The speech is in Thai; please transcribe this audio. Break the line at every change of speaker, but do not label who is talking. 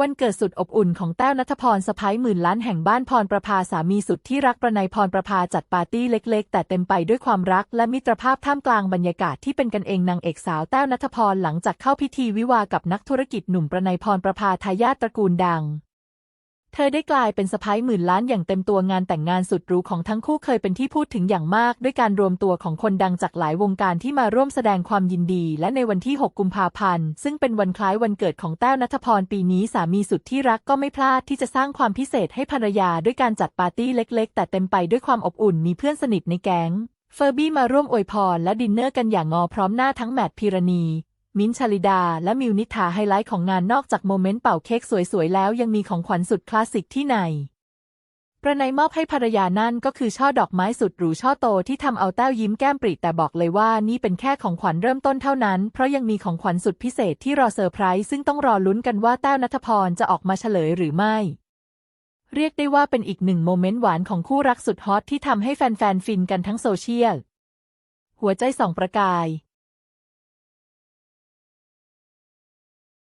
วันเกิดสุดอบอุ่นของแต้วนัทพรสะพ้ายหมื่นล้านแห่งบ้านพรประภาสามีสุดที่รักประนายพรประภาจัดปาร์ตี้เล็ก ๆ แต่เต็มไปด้วยความรักและมิตรภาพท่ามกลางบรรยากาศที่เป็นกันเองนางเอกสาวแต้วนัทพรหลังจากเข้าพิธีวิวากับนักธุรกิจหนุ่มประนายพรประภาทายาทตระกูลดัง เธอได้กลายเป็นสะพ้ายหมื่นล้านอย่างเต็มตัวงานแต่งงานสุดหรูของทั้งคู่เคยเป็นที่พูดถึงอย่างมาก ด้วยการรวมตัวของคนดังจากหลายวงการที่มาร่วมแสดงความยินดี และในวันที่ 6 กุมภาพันธ์ ซึ่งเป็นวันคล้ายวันเกิดของแต้วนัทพรปีนี้สามีสุดที่รักก็ไม่พลาดที่จะสร้างความพิเศษให้ภรรยาด้วยการจัดปาร์ตี้เล็ก ๆ แต่เต็มไปด้วยความอบอุ่นมีเพื่อนสนิทในแก๊งเฟอร์บี้มาร่วมอวยพรและดินเนอร์กันอย่างงอพร้อมหน้าทั้งแมทพิรณี มิ้นชลิดา และมิวนิษฐาไฮไลท์ของงานนอกจากโมเมนต์เป่าเค้กสวยๆ แล้วยังมีของขวัญสุดคลาสสิกที่ในประนายมอบให้ภรรยานั่นก็คือช่อดอกไม้สุดหรูช่อโตที่ทำเอาแต้วยิ้มแก้มปริแต่บอกเลยว่านี่เป็นแค่ของขวัญเริ่มต้นเท่านั้น เพราะยังมีของขวัญสุดพิเศษที่รอเซอร์ไพรส์ซึ่งต้องรอลุ้นกันว่าแต้วนัทพรจะออกมาเฉลยหรือไม่ เรียกได้ว่าเป็นอีกหนึ่งโมเมนต์หวานของคู่รักสุดฮอตที่ทำให้แฟนๆฟินกันทั้งโซเชียล หัวใจสองประกาย